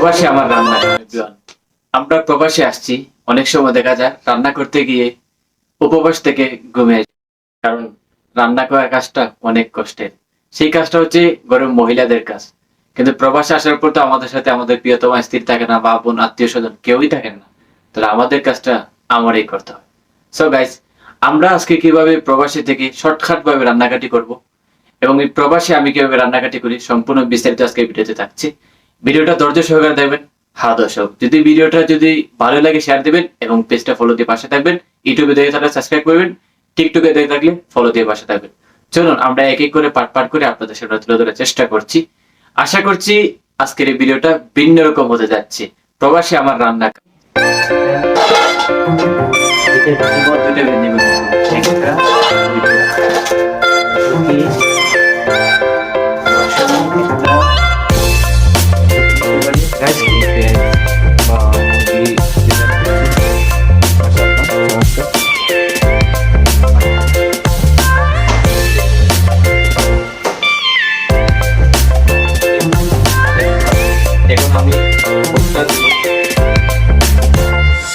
প্রবাসে আমার রান্না আমরা প্রবাসে আসছি, অনেক সময় দেখা যায় রান্না করতে গিয়ে উপবাস থেকে ঘুমে কারণ রান্না করার কাজটা অনেক কষ্টের। সেই কাজটা হচ্ছে ঘরের মহিলাদের কাজ। কিন্তু প্রবাসে আসার পর তো আমাদের সাথে আমাদের প্রিয়তমা স্ত্রী থাকে না, বা বোন, আত্মীয় স্বজন কেউই থাকেন না। তাহলে আমাদের কাজটা আমারই করতে হয়। সো গাইস আমরা আজকে কীভাবে প্রবাসী থেকে শর্টকাট ভাবে রান্নাকাটি করব এবং এই প্রবাসে আমি কীভাবে রান্নাকাটি করি, সম্পূর্ণ বিস্তারিত আজকে ভিডিওতে থাকছি। ভিডিওটা ধৈর্য সহকারে দেখবেন হ্যাঁ দর্শক। যদি ভিডিওটা যদি ভালো লাগে শেয়ার দিবেন এবং পেজটা ফলো দিয়ে পাশে থাকবেন। ইউটিউবে দেখে থাকলে সাবস্ক্রাইব করবেন টিকটকে দেখে থাকলে ফলো দিয়ে পাশে থাকবেন। চলুন, আমরা এক এক করে পাট পাট করে আপনাদের সামনে তুলে ধরার চেষ্টা করছি। আশা করছি আজকের এই ভিডিওটা ভিন্ন রকম হতে যাচ্ছে। প্রবাসী আমার রান্না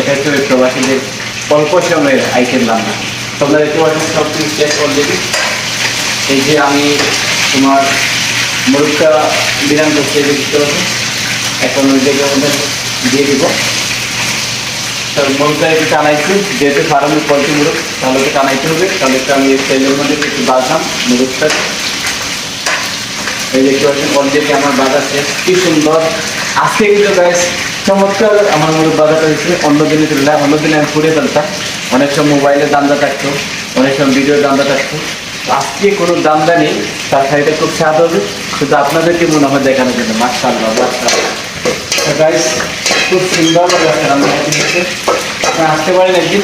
এটা হচ্ছে প্রবাসীদের অল্প সময়ের আইটেম রান্না। তোমরা দেখতে পাচ্ছেন সব কিছু শেষ অলরেডি এই যে আমি তোমার মুরগটা বিরান করতে দেখতে পাচ্ছেন এখন ওই জায়গার মধ্যে দিয়ে দিব। তার মুরগটা একটু টানাইছি, যেহেতু ফার্মের পোলট্রি মুরগ তাহলে তো টানাইতে হবে। তাহলে আমি এই তেলের মধ্যে একটু বাঁধলাম মুরগটা এই দেখতে পাচ্ছেন অলরেডি আমার বাজার শেষ। কি সুন্দর। আজকে কিন্তু চমৎকার আমার মুরগ বাজারটা হয়েছে। অন্য দিনে তুলনায় অন্য দিনে আমি ফুড়ে ফেলতাম। অনেক সময় মোবাইলের দান্দা থাকতো, অনেক সময় ভিডিওর দান্দা থাকতো। আজকে কোনো দামদা নেই, তার সাইডে খুব স্বাদ হবে। শুধু আপনাদেরকে মনে হয় দেখানোর জন্য। মাশাআল্লাহ গাইস খুব সুন্দরভাবে একটা আসতে পারেন একদিন।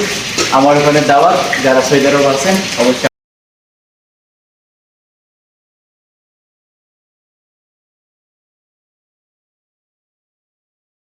আমার ওখানে দাওয়াত, যারা সৈদারও আছেন, অবশ্যই